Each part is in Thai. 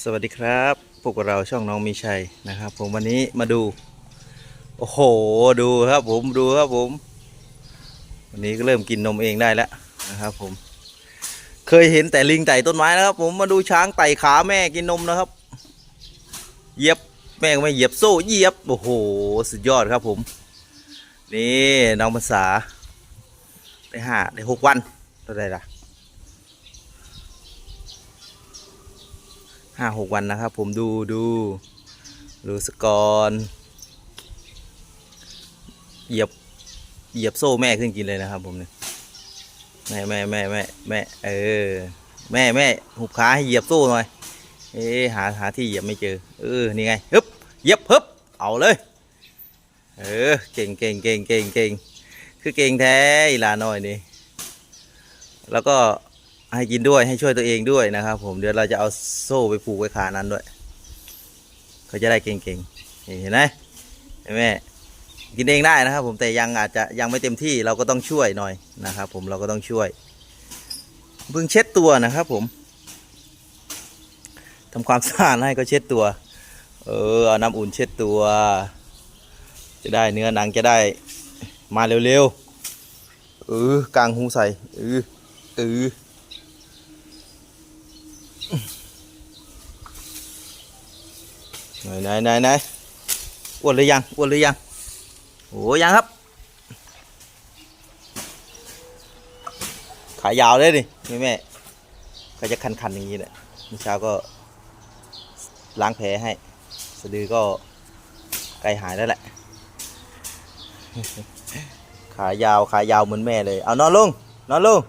สวัสดีครับพวกเราช่องน้องมีชัยนะครับ ผมวันนี้มาดู โอ้โห ดูครับผมดูครับผม วันนี้ก็เริ่มกินนมเองได้แล้วนะครับผม เคยเห็นแต่ลิงไต่ต้นไม้นะครับ ผมมาดูช้างไต่ขาแม่กินนมนะครับเหยียบแม่ก็ไม่เหยียบโซ่เหยียบ โอ้โห สุดยอดครับผม นี่น้องภาษาได้ห้าได้หกวันเท่าไหรล่ะ ห้าหกวันนะครับ ผมดูดูดูสกอรเหยียบเหยียบโซ่แม่ขึ้นกินเลยนะครับ ผมเนี่ยแม่แม่แม่แม่แม่เออ แม่แม่หุบขาให้เหยียบโซ่หน่อย เอ๊หาหาที่เหยียบไม่เจอ เออนี่ไงฮึบเหยียบฮึบเอาเลย เออเก่งเก่งเก่งเก่งเก่งคือเก่งแท้อีหลาน้อยนี่แล้วก็ ให้กินด้วยให้ช่วยตัวเองด้วยนะครับ ผมเดี๋ยวเราจะเอาโซ่ไปผูกไว้ขานั้นด้วยเขาจะได้เก่งๆเห็นไหมเห็นไหมกินเองได้นะครับ ผมแต่ยังอาจจะยังไม่เต็มที่เราก็ต้องช่วยหน่อยนะครับ ผมเราก็ต้องช่วยเพิ่งเช็ดตัวนะครับ ผมทำความสะอาดให้ก็เช็ดตัว เออเอาน้ำอุ่นเช็ดตัว จะได้เนื้อหนังจะได้มาเร็วๆเออกลางหูใส่เออเออ ไหนไหนไหนอ้วนหรือยังอ้วนหรือยังโอ้ยังครับขายาวเลยดิแม่แม่ก็จะคันๆอย่างนี้แหละเมื่อเช้าก็ล้างแผลให้ สะดือก็ใกล้หายแล้วแหละ ขายาวขายาวเหมือนแม่เลย เอานอนลงนอนลง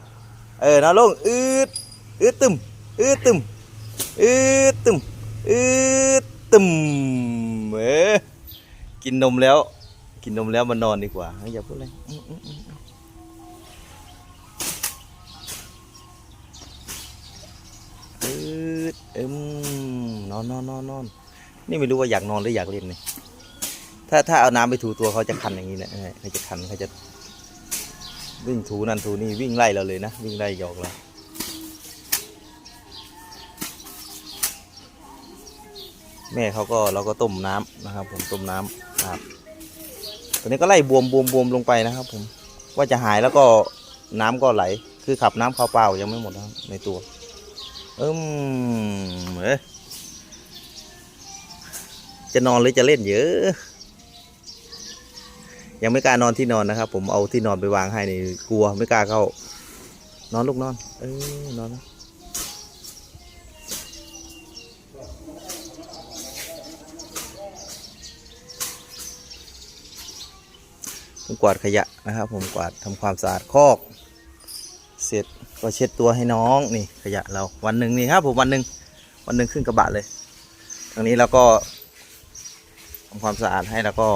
เออนอนลงอืดอืดตึมอืดตึมอืดตึมอืด ตึมเออกินนมแล้ว กินนมแล้วมานอนดีกว่าอย่าพูดเลยอืมอืมอืมอืดเอ็มนอนนอนนอนนอนนี่ไม่รู้ว่าอยากนอนหรืออยากเล่นเนี่ยถ้าถ้าเอาน้ำไปถูตัวเขาจะคันอย่างนี้นะเออเขาจะคันเขาจะวิ่งถูนั่นถูนี่วิ่งไล่เราเลยนะ วิ่งไล่หยอกเรา แม่เขาก็เราก็ต้มน้ำนะครับ ผมต้มน้ำครับตอนนี้ก็ไล่บวมบวมบวมลงไปนะครับ ผมว่าจะหายแล้วก็น้ำก็ไหล คือขับน้ำเข้าเปล่ายังไม่หมดนะในตัว เอิมเอ๊ะจะนอนหรือจะเล่นเยอะ ยังไม่กล้านอนที่นอนนะครับ ผมเอาที่นอนไปวางให้นี่กลัวไม่กล้าเข้านอนลูกนอน เออนอนนะ ผมกวาดขยะนะครับ ผมกวาดทำความสะอาดคอก เสร็จก็เช็ดตัวให้น้องนี่ขยะเราวันหนึ่งนี่ครับผมวันหนึ่งวันหนึ่งขึ้นกระบะเลยทางนี้เราก็ทำความสะอาดให้แล้วก็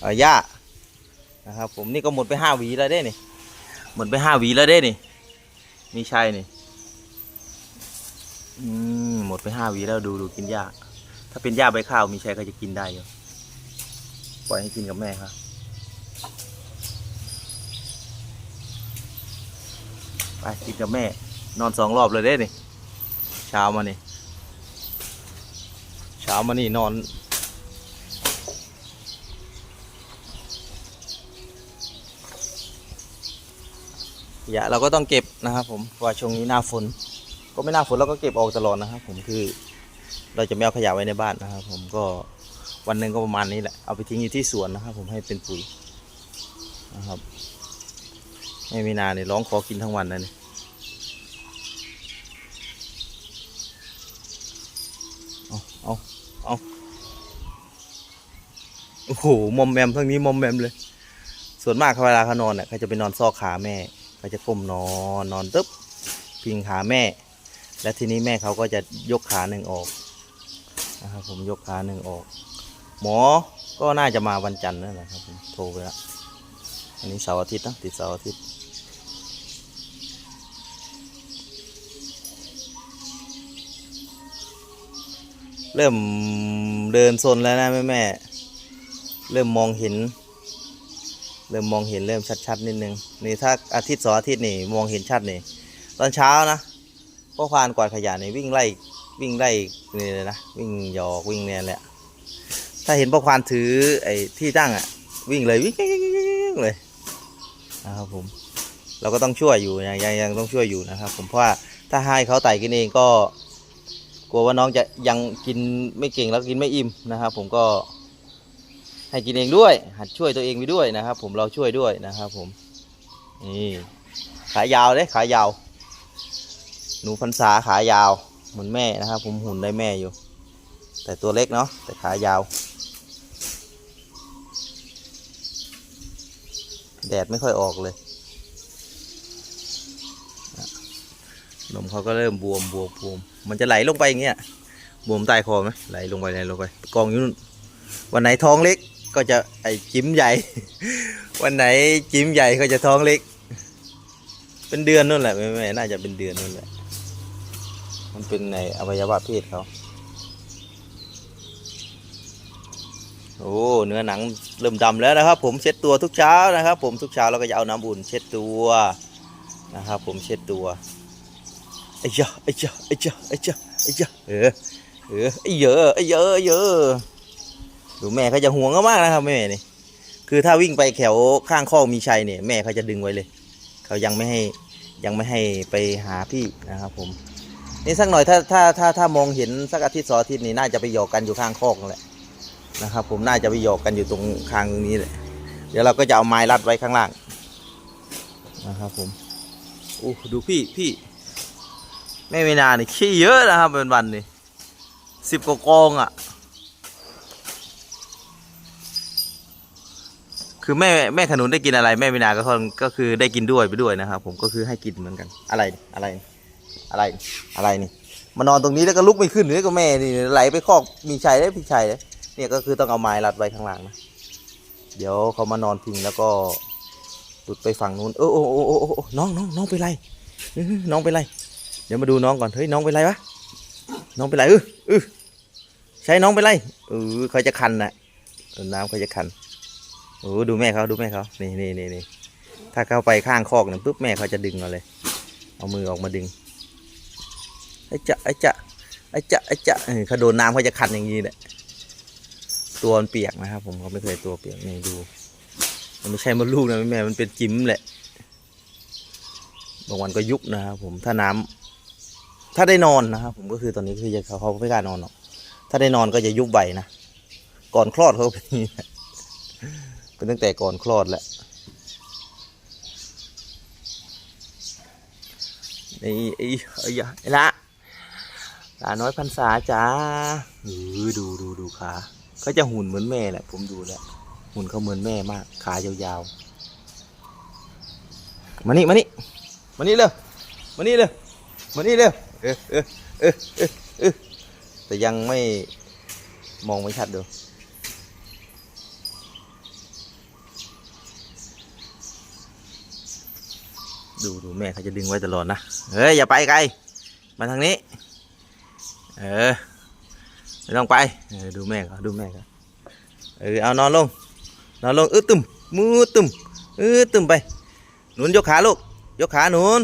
เอาหญ้านะครับ ผมนี่ก็หมดไปห้าหวีแล้วเด้นี่หมดไปห้าหวีแล้วเด้นี่มีชัยนี่ืมหมดไปห้าหวีแล้วดูดูกินหญ้า ถ้าเป็นหญ้าใบข้าวมีชัยก็จะกินได้อยู่ ปล่อยให้กินกับแม่ครับ ไปกินกับแม่ นอนสองรอบเลยได้นี่เช้ามานี่เช้ามานี่นอนอย่าเราก็ต้องเก็บนะครับผมเพราะว่าช่วงนี้หน้าฝน ก็ไม่หน้าฝนเราก็เก็บออกตลอดนะครับผมคือเราจะไม่เอาขยะไว้ในบ้านนะครับผมก็วันหนึ่งก็ประมาณนี้แหละเอาไปทิ้งอยู่ที่สวนนะครับผมให้เป็นปุ๋ยนะครับ ไม่มีนาเนี่ยร้องขอกินทั้งวันนะนี่เอาเอาเอาโอ้โหมอมแมมทั้งนี้มอมแมมเลย ส่วนมากเวลาเขานอนเนี่ยเขาจะไปนอนซอกขาแม่เขาจะก้มนอนนอนตึ๊บพิงขาแม่ และทีนี้แม่เขาก็จะยกขาหนึ่งออกนะครับผมยกขาหนึ่งออก หมอก็น่าจะมาวันจันทร์นั่นแหละครับผมโทรไปแล้วอันนี้เสาร์อาทิตย์นะติดเสาร์อาทิตย์ เริ่มเดินโซนแล้วนะแม่แม่ๆเริ่มมองเห็น เริ่มมองเห็นเริ่มชัดๆนิดนึงนี่ถ้าอาทิตย์สองอาทิตย์นี่มองเห็นชัดนี่ตอนเช้านะพ่อควานกวาดขยะนี่วิ่งไล่วิ่งไล่นี่เลยนะวิ่งหยอกวิ่งเนี่ยแหละถ้าเห็นพ่อควานถือไอ้ที่ตั้งอะวิ่งเลยวิ่งเลยนะครับผมเราก็ต้องช่วยอยู่ยังยังยังต้องช่วยอยู่นะครับ ผมเพราะว่าถ้าให้เขาไต่กินเองก็ กลัวว่าน้องจะยังกินไม่เก่งแล้วกินไม่อิ่มนะครับ ผมก็ให้กินเองด้วย หัดช่วยตัวเองไปด้วยนะครับ ผมเราช่วยด้วยนะครับ ผมนี่ขายาวเลยขายาว หนูพรรษาขายาวเหมือนแม่นะครับ ผมหุ่นได้แม่อยู่ แต่ตัวเล็กเนาะแต่ขายาว แดดไม่ค่อยออกเลยอะ นมเขาก็เริ่มบวมบวมบวม มันจะไหลลงไปอย่างเงี้ยบวมใต้คอไหมไหลลงไปไหลลงไป กองอยู่นู่นวันไหนท้องเล็กก็จะไอจิ้มใหญ่ วันไหนจิ้มใหญ่ก็จะท้องเล็ก เป็นเดือนนู่นแหละไม่ไม่น่าจะเป็นเดือนนู่นแหละ มันเป็นในอวัยวะเพศเขาโอ้เนื้อหนังเริ่มดำแล้วนะครับ ผมเช็ดตัวทุกเช้านะครับ ผมทุกเช้าเราก็จะเอาน้ำอุ่นเช็ดตัวนะครับ ผมเช็ดตัว ไอ้เจ้าไอ้เจ้าไอ้เจ้าไอ้เจ้าไอ้เจ้าเออเออไอ้เยอะไอ้เยอะไอ้เยอะดูแม่เขาจะห่วงเขามากนะครับแม่นี่คือถ้าวิ่งไปแถวข้างคอมีชัยเนี่ยแม่เขาจะดึงไว้เลย เขายังไม่ให้ยังไม่ให้ไปหาพี่นะครับผมนี่สักหน่อยถ้าถ้าถ้าถ้ามองเห็นสักอาทิตย์สองอาทิตย์นี้น่าจะไปหยอกกันอยู่ข้างคอกนั่นแหละนะครับผมน่าจะไปหยอกกันอยู่ตรงคางตรงนี้เลยเดี๋ยวเราก็จะเอาไม้รัดไว้ข้างล่างนะครับผมโอ้ดูพี่พี่ แม่ไม่นานี่ขี้เยอะนะครับเป็นวันนี่สิบกว่ากองอะ คือแม่แม่ขนุนได้กินอะไรแม่ไม่นาก็ก็คือได้กินด้วยไปด้วยนะครับ ผมก็คือให้กินเหมือนกันอะไรอะไรอะไรอะไรนี่มานอนตรงนี้แล้วก็ลุกไม่ขึ้นเลยก็แม่นี่ไหลไปคอกมีชัยได้พี่ชัยเลยเนี่ยก็คือต้องเอาไม้รัดไว้ข้างล่างนะเดี๋ยวเขามานอนพิงแล้วก็หลุดไปฝั่งนู้นเออโอ้โอ้โอ้โอ้น้องน้องน้องเป็นไรน้องเป็นไร เดี๋ยวมาดูน้องก่อน เฮ้ยน้องเป็นไรวะ น้องเป็นไรเออเออใช่น้องเป็นไรเออเขาจะคันนะน้ำเขาจะคันโอ้ดูแม่เขาดูแม่เขานี่นี่นี่นี่ถ้าเข้าไปข้างคอกเนี่ยปุ๊บแม่เขาจะดึงเอาเลย เอามือออกมาดึงไอ้จะไอ้จะไอ้จะไอ้จะเขาโดนน้ำเขาจะคันอย่างนี้แหละตัวมันเปียกนะครับ ผมเขาไม่เคยตัวเปียกนี่ดู มันไม่ใช่มดลูกนะแม่มันเป็นจิ้มแหละบางวันก็ยุบนะครับผมถ้าน้ำ ถ้าได้นอนนะครับผมก็คือตอนนี้คือเขาเขาไม่กล้านอนหรอกถ้าได้นอนก็จะยุบใบนะก่อนคลอดเขาเป็นนี้เป็นตั้งแต่ก่อนคลอดแหละไอ้ไอ้ไอ้ยะไอ้ละหลาน้อยพรรษาจ้าเออดูดูดูขาเขาจะหุ่นเหมือนแม่แหละ ผมดูแล้วหุ่นเขาเหมือนแม่มาก ขายาวๆ มานี่มานี่มานี่เร็วมานี่เร็วมานี่เร็ว เออเออเออเออเออแต่ยังไม่มองไม่ชัดดูดูดูแม่เขาจะดึงไว้ตลอดนะ เฮ้ย อย่าไปไกล มาทางนี้ เออไม่ต้องไปดูแม่เขาดูแม่เขาเออเอานอนลง นอนลงเออตึมมือตึมเออตึมไป หนุนยกขาลูก ยกขาหนุน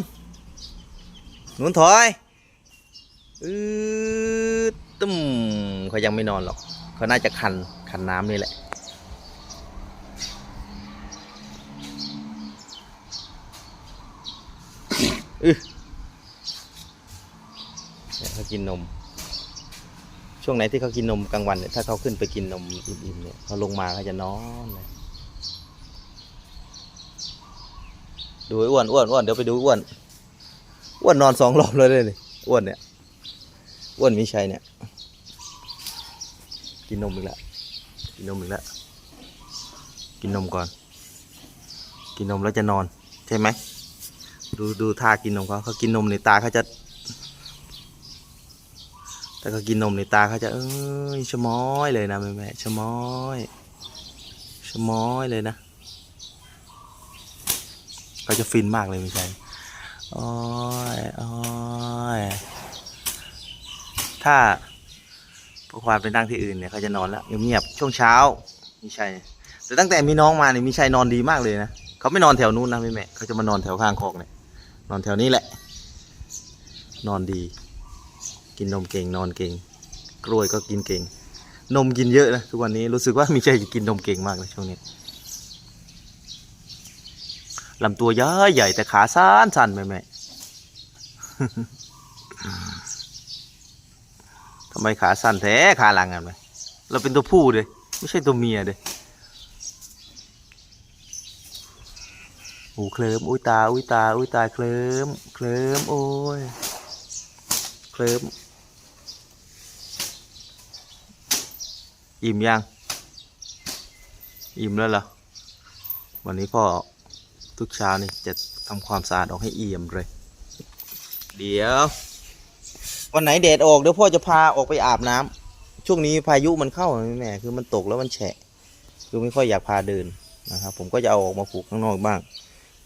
หนุนถอย ออตึมเขายังไม่นอนหรอก เขาน่าจะคันคันน้ำนี่แหละเออเนี่ยเขากินนม ช่วงไหนที่เขากินนมกลางวันเนี่ยถ้าเขาขึ้นไปกินนมอิ่มๆเนี่ยเขาลงมาเขาจะนอนเลยดูอ้อ้วนอ้วนอ้วนเดี๋ยวไปดูอ้วน อ้วนนอนสองรอบเลยเลยอ้วนเนี่ย อ้วนมีชัยเนี่ย กินนมอีกแล้วกินนมอีกแล้วกินนมก่อน กินนมแล้วจะนอน ใช่ไหม ดูดูท่ากินนมเขาเขากินนมในตาเขาจะ แต่เขากินนมในตาเขาจะเอ้ยชะม้อยเลยนะแม่แม่ชะม้อยชะม้อยเลยนะเขาจะฟินมากเลยไม่ใช่อ้อยอ้อย ถ้าพวกควานไปนั่งที่อื่นเนี่ยเขาจะนอนแล้วเงียบๆช่วงเช้ามีชัยแต่ตั้งแต่มีน้องมาเนี่ยมีชัยนอนดีมากเลยนะเขาไม่นอนแถวนู้นนะแม่แม่เขาจะมานอนแถวข้างคอกเนี่ยนอนแถวนี้แหละ นอนดี กินนมเก่งนอนเก่ง กล้วยก็กินเก่ง นมกินเยอะนะทุกวันนี้รู้สึกว่ามีใจจะกินนมเก่งมากเลยช่วงนี้ลำตัวย้ายใหญ่แต่ขาสั้นสั้นไหมแม่ำไมขาสั้นแท้ขาหลังกันไหมเราเป็นตัวผู้เลยไม่ใช่ตัวเมียเลยโอ้เคลิ้มอุ้ยตาอุ้ยตาอุ้ยตาเคลิ้มเคลิ้มโอ้ยเคลิ้มอิ่มยังอิ่มแล้วเหรอวันนี้พ่อทุกเช้านี่จะทำความสะอาดออกให้เอี่ยมเลย เดี๋ยว วันไหนแดดออกเดี๋ยวพ่อจะพาออกไปอาบน้ำช่วงนี้พายุมันเข้าแม่คือมันตกแล้วมันแฉะ คือไม่ค่อยอยากพาเดินนะครับ ผมก็จะเอาออกมาปลูกข้างนอกบ้าง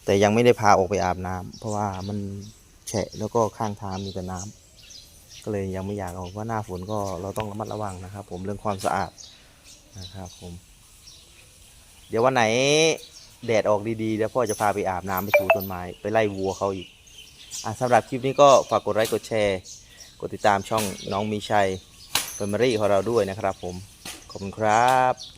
แต่ยังไม่ได้พาออกไปอาบน้ำเพราะว่ามันแฉะแล้วก็ข้างทางมีแต่น้ำก็เลยยังไม่อยากออกว่าะหน้าฝนก็เราต้องระมัดระวังนะครับ ผมเรื่องความสะอาดนะครับผม เดี๋ยววันไหนแดดออกดีๆเดี๋ยวพ่อจะพาไปอาบน้ำไปถูต้นไม้ ไปไล่วัวเขาอีกอะสำหรับคลิปนี้ก็ฝากกดไลค์กดแชร์ ดติดตามช่องน้องมีชัยเฟมิลี่ของเราด้วยนะครับผม ขอบคุณครับ